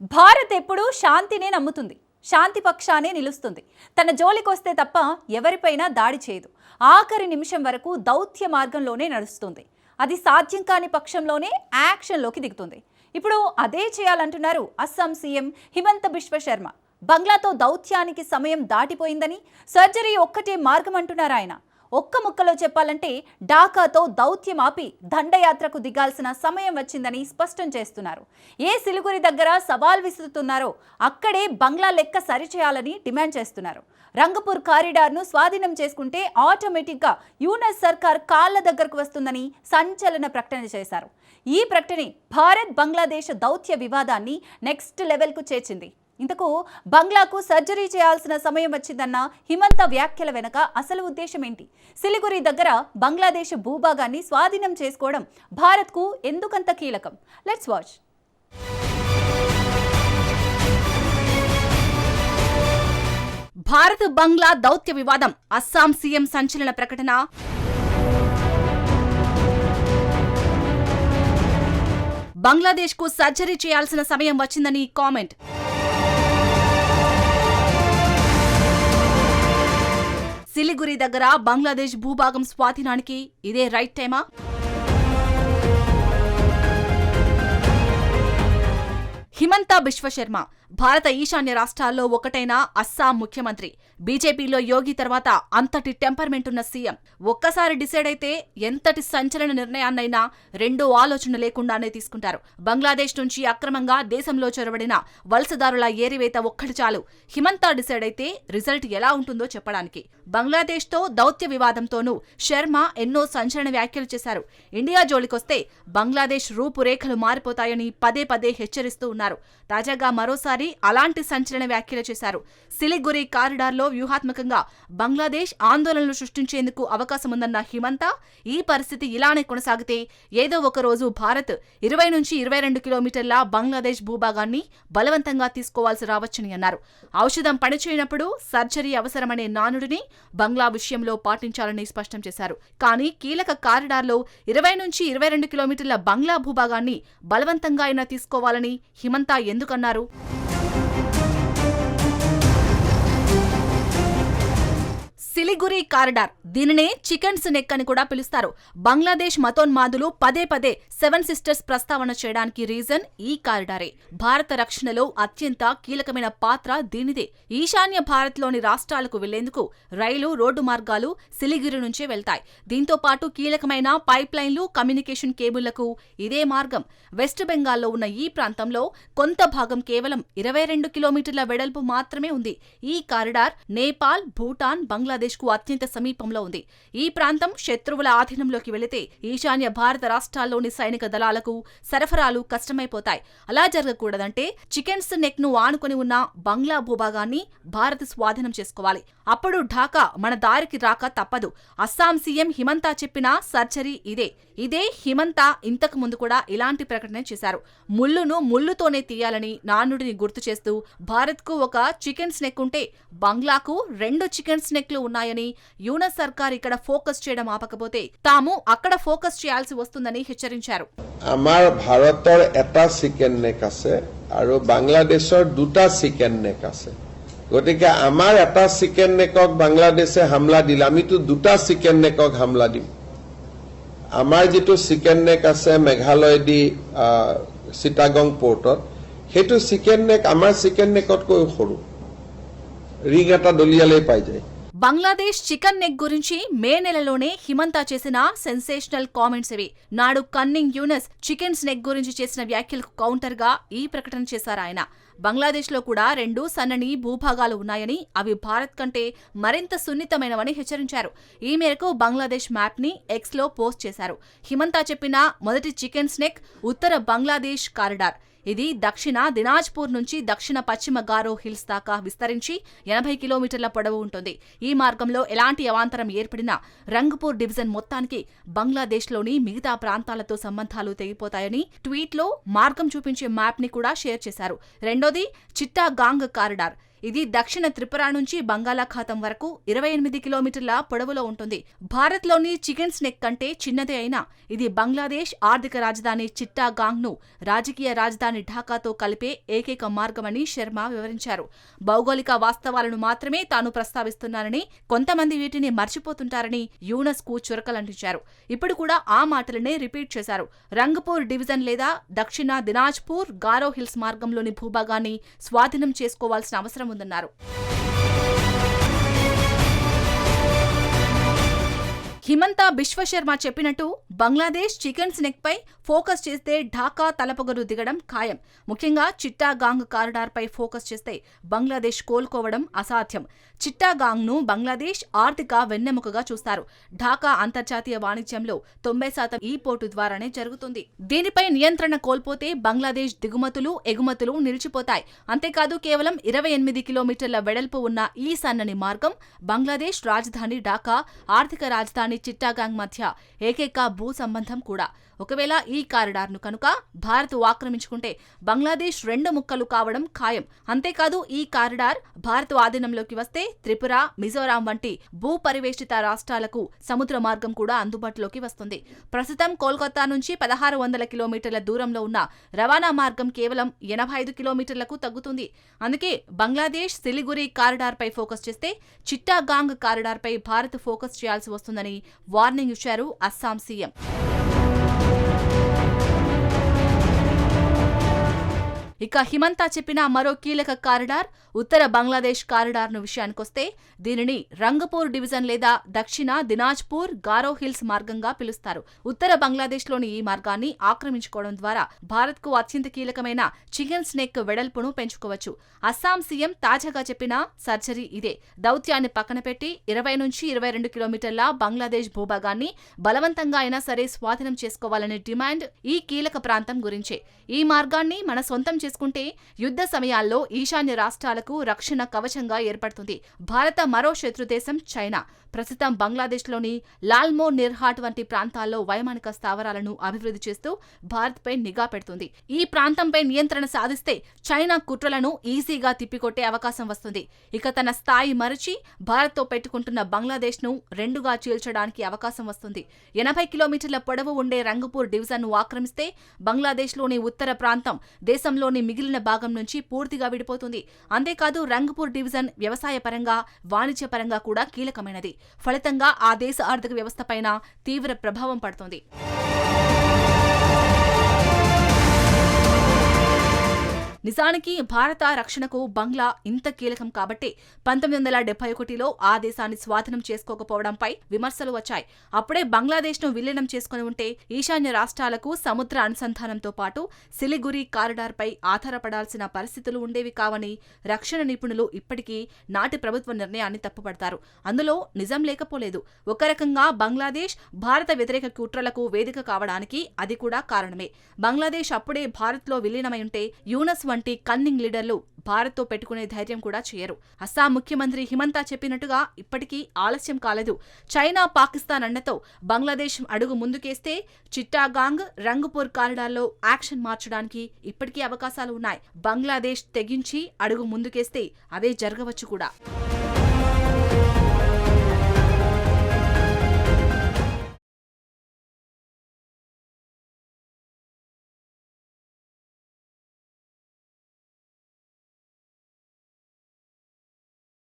భారత్ ఎప్పుడూ శాంతినే నమ్ముతుంది. శాంతి పక్షానే నిలుస్తుంది. తన జోలికొస్తే తప్ప ఎవరిపైనా దాడి చేయదు. ఆఖరి నిమిషం వరకు దౌత్య మార్గంలోనే నడుస్తుంది. అది సాధ్యం కాని పక్షంలోనే యాక్షన్లోకి దిగుతుంది. ఇప్పుడు అదే చేయాలంటున్నారు అస్సాం సీఎం హిమంత బిశ్వ శర్మ. బంగ్లాతో దౌత్యానికి సమయం దాటిపోయిందని సర్జరీ ఒక్కటే మార్గం అంటున్నారు ఆయన. ఒక్క ముక్కలో చెప్పాలంటే ఢాకాతో దౌత్యం ఆపి దండయాత్రకు దిగాల్సిన సమయం వచ్చిందని స్పష్టం చేస్తున్నారు. ఏ సిలిగురి దగ్గర సవాల్ విసురుతున్నారో అక్కడే బంగ్లా లెక్క సరిచేయాలని డిమాండ్ చేస్తున్నారు. రంగపూర్ కారిడార్ను స్వాధీనం చేసుకుంటే ఆటోమేటిక్గా యూనస్ సర్కార్ కాళ్ళ దగ్గరకు వస్తుందని సంచలన ప్రకటన చేశారు. ఈ ప్రకటనే భారత్ బంగ్లాదేశ్ దౌత్య వివాదాన్ని నెక్స్ట్ లెవెల్కు చేర్చింది. ఇంతకు బంగ్లాకు సర్జరీ చేయాల్సిన సమయం వచ్చిందన్న హిమంత వ్యాఖ్యల వెనక అసలు ఉద్దేశం ఏంటి? సిలిగురి దగ్గర బంగ్లాదేశ్ భూభాగాన్ని స్వాధీనం చేసుకోవడం భారత్కు ఎందుకంత కీలకం? లెట్స్ వాచ్ భారత్ బంగ్లా దౌత్య వివాదం అస్సాం సీఎం సంచలన ప్రకటన. బంగ్లాదేశ్కు సర్జరీ చేయాల్సిన సమయం వచ్చిందని కామెంట్. సిలిగురి దగ్గర బంగ్లాదేశ్ భూభాగం స్వాధీనానికి ఇదే రైట్ టైమా? హిమంత బిశ్వశర్మ భారత ఈశాన్య రాష్ట్రాల్లో ఒకటైన అస్సాం ముఖ్యమంత్రి. బీజేపీలో యోగి తర్వాత అంతటి టెంపర్మెంట్ ఉన్న సీఎం. ఒక్కసారి డిసైడ్ అయితే ఎంతటి సంచలన నిర్ణయాన్నైనా రెండో ఆలోచన లేకుండానే తీసుకుంటారు. బంగ్లాదేశ్ నుంచి అక్రమంగా దేశంలో చొరబడిన వలసదారుల ఏరివేత ఒక్కటి చాలు. హిమంత డిసైడ్ అయితే రిజల్ట్ ఎలా ఉంటుందో చెప్పడానికి. బంగ్లాదేశ్తో దౌత్య వివాదంతోనూ శర్మ ఎన్నో సంచలన వ్యాఖ్యలు చేశారు. ఇండియా జోలికొస్తే బంగ్లాదేశ్ రూపురేఖలు మారిపోతాయని పదే పదే హెచ్చరిస్తూ ఉన్నారు. తాజాగా మరోసారి అలాంటి సంచలన వ్యాఖ్యలు చేశారు. సిలిగురి కారిడార్లో వ్యూహాత్మకంగా బంగ్లాదేశ్ ఆందోళనలు సృష్టించేందుకు అవకాశం ఉందన్న హిమంత ఈ పరిస్థితి ఇలానే కొనసాగితే ఏదో ఒక రోజు భారత్ ఇరవై నుంచి ఇరవై రెండు కిలోమీటర్ల బంగ్లాదేశ్ భూభాగాన్ని బలవంతంగా తీసుకోవాల్సి రావచ్చని అన్నారు. ఔషధం పనిచేయనప్పుడు సర్జరీ అవసరమనే నానుడిని బంగ్లా విషయంలో పాటించాలని స్పష్టం చేశారు. కానీ కీలక కారిడార్లో ఇరవై నుంచి ఇరవై రెండు కిలోమీటర్ల బంగ్లా భూభాగాన్ని బలవంతంగా అయినా తీసుకోవాలని హిమంత ఎందుకన్నారు? సిలిగురి కారిడార్. దీనినే చికెన్స్ నెక్ అని కూడా పిలుస్తారు. బంగ్లాదేశ్ మతోన్మాదులు పదే పదే సెవెన్ సిస్టర్స్ ప్రస్తావన చేయడానికి రీజన్ ఈ కారిడారే. భారత రక్షణలో అత్యంత కీలకమైన పాత్ర దీనిదే. ఈశాన్య భారత్లోని రాష్ట్రాలకు వెళ్ళేందుకు రైలు రోడ్డు మార్గాలు సిలిగురి నుంచే వెళ్తాయి. దీంతో పాటు కీలకమైన పైప్ లైన్లు కమ్యూనికేషన్ కేబుళ్ళకు ఇదే మార్గం. వెస్ట్ బెంగాల్లో ఉన్న ఈ ప్రాంతంలో కొంత భాగం కేవలం ఇరవై రెండు కిలోమీటర్ల వెడల్పు మాత్రమే ఉంది. ఈ కారిడార్ నేపాల్ భూటాన్ బంగ్లాదేశ్ కు అత్యంత సమీపంలో ఉంది. ఈ ప్రాంతం శత్రువుల ఆధీనంలోకి వెళితే ఈశాన్య భారత రాష్ట్రాల్లోని సైనిక దళాలకు సరఫరాలు కష్టమైపోతాయి. అలా జరగకూడదంటే చికెన్స్ నెక్ను ఆనుకొని ఉన్న బంగ్లా భూభాగాన్ని భారత్ స్వాధీనం చేసుకోవాలి. అప్పుడు ఢాకా మన దారికి రాక తప్పదు. అస్సాం సీఎం హిమంత చెప్పిన సర్జరీ ఇదే. ఇదే హిమంత ఇంతకు ముందు కూడా ఇలాంటి ప్రకటన చేశారు. ముల్లును ముల్లుతోనే తీయాలని నానుడిని గుర్తు చేస్తూ భారత్కు ఒక చికెన్ స్నెక్ ఉంటే బంగ్లాకు రెండు చికెన్ స్నెక్లు ఉన్నాయని యూనస్ సర్కార్ ఇక్కడ ఫోకస్ చేయడం ఆపకపోతే తాము అక్కడ ఫోకస్ చేయాల్సి వస్తుందని హెచ్చరించారు আমাৰ ভাৰতৰ এটা চিকেন নেক আছে আৰু বাংলাদেশৰ দুটা চিকেন নেক আছে গতিকে আমাৰ এটা চিকেন নেকক বাংলাদেশে হামলা দিলে আমিতো দুটা চিকেন নেকক হামলা দিম আমাৰ যিটো চিকেন নেক আছে মেঘালয়দি আহ, চিটাগং পৰ্টত সেইটো চিকেন নেক আমাৰ চিকেন নেকতকৈ সৰু ৰিং এটা দলিয়ালেই পাই যায় బంగ్లాదేశ్ చికెన్ నెక్ గురించి మే నెలలోనే హిమంత చేసిన సెన్సేషనల్ కామెంట్స్ ఇవి. నాడు కన్నింగ్ యూనస్ చికెన్స్ నెక్ గురించి చేసిన వ్యాఖ్యలకు కౌంటర్గా ఈ ప్రకటన చేశారు ఆయన. బంగ్లాదేశ్లో కూడా రెండు సన్నని భూభాగాలు ఉన్నాయని అవి భారత్ కంటే మరింత సున్నితమైనవని హెచ్చరించారు. ఈ మేరకు బంగ్లాదేశ్ మ్యాప్ని ఎక్స్లో పోస్ట్ చేశారు. హిమంత చెప్పిన మొదటి చికెన్ స్నెక్ ఉత్తర బంగ్లాదేశ్ కారిడార్. ఇది దక్షిణ దినాజ్పూర్ నుంచి దక్షిణ పశ్చిమ గారో హిల్స్ దాకా విస్తరించి ఎనభై కిలోమీటర్ల పొడవు ఉంటుంది. ఈ మార్గంలో ఎలాంటి అవాంతరం ఏర్పడినా రంగపూర్ డివిజన్ మొత్తానికి బంగ్లాదేశ్లోని మిగతా ప్రాంతాలతో సంబంధాలు తెగిపోతాయని ట్వీట్లో మార్గం చూపించే మ్యాప్ని కూడా షేర్ చేశారు. రెండోది చిట్టాగాంగ్ కారిడార్. ఇది దక్షిణ త్రిపుర నుంచి బంగాళాఖాతం వరకు ఇరవై ఎనిమిది కిలోమీటర్ల పొడవులో ఉంటుంది. భారత్లోని చికెన్ నెక్ కంటే చిన్నదే అయినా ఇది బంగ్లాదేశ్ ఆర్థిక రాజధాని చిట్టాగాంగ్ను రాజకీయ రాజధాని ఢాకాతో కలిపే ఏకైక మార్గమని శర్మ వివరించారు. భౌగోళిక వాస్తవాలను మాత్రమే తాను ప్రస్తావిస్తున్నానని కొంతమంది వీటిని మర్చిపోతుంటారని యూనస్కు చురకలంటించారు. ఇప్పుడు కూడా ఆ మాటలనే రిపీట్ చేశారు. రంగపూర్ డివిజన్ లేదా దక్షిణ దినాజ్పూర్ గారో హిల్స్ మార్గంలోని భూభాగాన్ని స్వాధీనం చేసుకోవాల్సిన అవసరం ముందున్నారు హిమంత బిశ్వశర్మ చెప్పినట్టు బంగ్లాదేశ్ చికెన్ నెక్పై పై ఫోకస్ చేస్తే ఢాకా తలపొగరు దిగడం ఖాయం. ముఖ్యంగా చిట్టాగాంగ్ కారిడార్పై ఫోకస్ చేస్తే బంగ్లాదేశ్ కోలుకోవడం అసాధ్యం. చిట్టాగాంగ్ను బంగ్లాదేశ్ ఆర్థిక వెన్నెముకగా చూస్తారు. ఢాకా అంతర్జాతీయ వాణిజ్యంలో తొంభై శాతం ఈ పోర్టు ద్వారానే జరుగుతుంది. దీనిపై నియంత్రణ కోల్పోతే బంగ్లాదేశ్ దిగుమతులు ఎగుమతులు నిలిచిపోతాయి. అంతేకాదు కేవలం ఇరవై ఎనిమిది కిలోమీటర్ల వెడల్పు ఉన్న ఈ సన్నని మార్గం బంగ్లాదేశ్ రాజధాని ఢాకా ఆర్థిక రాజధాని చిట్టాగాంగ్ మధ్య ఏకైక భూ సంబంధం కూడా. ఒకవేళ ఈ కారిడార్ను కనుక భారత్ ఆక్రమించుకుంటే బంగ్లాదేశ్ రెండు ముక్కలు కావడం ఖాయం. అంతేకాదు ఈ కారిడార్ భారత్ ఆధీనంలోకి వస్తే త్రిపుర మిజోరాం వంటి భూపరివేష్టిత రాష్ట్రాలకు సముద్ర మార్గం కూడా అందుబాటులోకి వస్తుంది. ప్రస్తుతం కోల్కతా నుంచి పదహారు వందల కిలోమీటర్ల దూరంలో ఉన్న రవాణా మార్గం కేవలం ఎనభై ఐదు కిలోమీటర్లకు తగ్గుతుంది. అందుకే బంగ్లాదేశ్ సిలిగురి కారిడార్పై ఫోకస్ చేస్తే చిట్టాగాంగ్ కారిడార్పై భారత్ ఫోకస్ చేయాల్సి వస్తుందని వార్నింగ్ ఇచ్చారు అస్సాం సీఎం. ఇక హిమంత చెప్పిన మరో కీలక కారిడార్ ఉత్తర బంగ్లాదేశ్ కారిడార్ను విషయానికొస్తే దీనిని రంగపూర్ డివిజన్ లేదా దక్షిణ దినాజ్పూర్ గారో హిల్స్ మార్గంగా పిలుస్తారు. ఉత్తర బంగ్లాదేశ్లోని ఈ మార్గాన్ని ఆక్రమించుకోవడం ద్వారా భారత్కు అత్యంత కీలకమైన చికెన్ స్నేక్ వెడల్పును పెంచుకోవచ్చు. అస్సాం సీఎం తాజాగా చెప్పిన సర్జరీ ఇదే. దౌత్యాన్ని పక్కన పెట్టి ఇరవై నుంచి ఇరవై రెండు కిలోమీటర్ల బంగ్లాదేశ్ భూభాగాన్ని బలవంతంగా అయినా సరే స్వాధీనం చేసుకోవాలనే డిమాండ్ ఈ కీలక ప్రాంతం గురించే. ఈ మార్గాన్ని మన సొంతం చేసుకుంటే యుద్ధ సమయాల్లో ఈశాన్య రాష్ట్రాలకు రక్షణ కవచంగా ఏర్పడుతుంది. భారత మరో శత్రుదేశం చైనా. ప్రస్తుతం బంగ్లాదేశ్లోని లాల్మో నిర్హాట్ వంటి ప్రాంతాల్లో వైమానిక స్థావరాలను అభివృద్ధి చేస్తూ భారత్పై నిఘా పెడుతుంది. ఈ ప్రాంతంపై నియంత్రణ సాధిస్తే చైనా కుట్రలను ఈజీగా తిప్పికొట్టే అవకాశం వస్తుంది. ఇక తన స్థాయి మరచి భారత్తో పెట్టుకుంటున్న బంగ్లాదేశ్ను రెండుగా చీల్చడానికి అవకాశం వస్తుంది. ఎనభై కిలోమీటర్ల పొడవు ఉండే రంగపూర్ డివిజన్ను ఆక్రమిస్తే బంగ్లాదేశ్లోని ఉత్తర ప్రాంతం దేశంలోని మిగిలిన భాగం నుంచి పూర్తిగా విడిపోతుంది. అంతేకాదు రంగపూర్ డివిజన్ వ్యవసాయ పరంగా వాణిజ్య పరంగా కూడా కీలకమైనది. ఫలితంగా ఆ దేశ ఆర్థిక వ్యవస్థపైన తీవ్ర ప్రభావం పడుతుంది. నిజానికి భారత రక్షణకు బంగ్లా ఇంత కీలకం కాబట్టి పంతొమ్మిది వందల డెబ్బై ఒకటిలో ఆ దేశాన్ని స్వాధీనం చేసుకోకపోవడంపై విమర్శలు వచ్చాయి. అప్పుడే బంగ్లాదేశ్ను విలీనం చేసుకుని ఉంటే ఈశాన్య రాష్ట్రాలకు సముద్ర అనుసంధానంతో పాటు సిలిగురి కారిడార్పై ఆధారపడాల్సిన పరిస్థితులు ఉండేవి కావని రక్షణ నిపుణులు ఇప్పటికీ నాటి ప్రభుత్వ నిర్ణయాన్ని తప్పుపడతారు. అందులో నిజం లేకపోలేదు. ఒక రకంగా బంగ్లాదేశ్ భారత వ్యతిరేక కుట్రలకు వేదిక కావడానికి అది కూడా కారణమే. బంగ్లాదేశ్ అప్పుడే భారత్లో విలీనమై ఉంటే యూనస్ వంటి వంటి కన్నింగ్ లీడర్లు భారత్తో పెట్టుకునే ధైర్యం కూడా చేయరు. అస్సాం ముఖ్యమంత్రి హిమంత చెప్పినట్టుగా ఇప్పటికీ ఆలస్యం కాలేదు. చైనా పాకిస్తాన్ అండతో బంగ్లాదేశ్ అడుగు ముందుకేస్తే చిట్టాగాంగ్ రంగపూర్ కారిడార్లో యాక్షన్ మార్చడానికి ఇప్పటికీ అవకాశాలు ఉన్నాయి. బంగ్లాదేశ్ తెగించి అడుగు ముందుకేస్తే అదే జరగవచ్చు కూడా.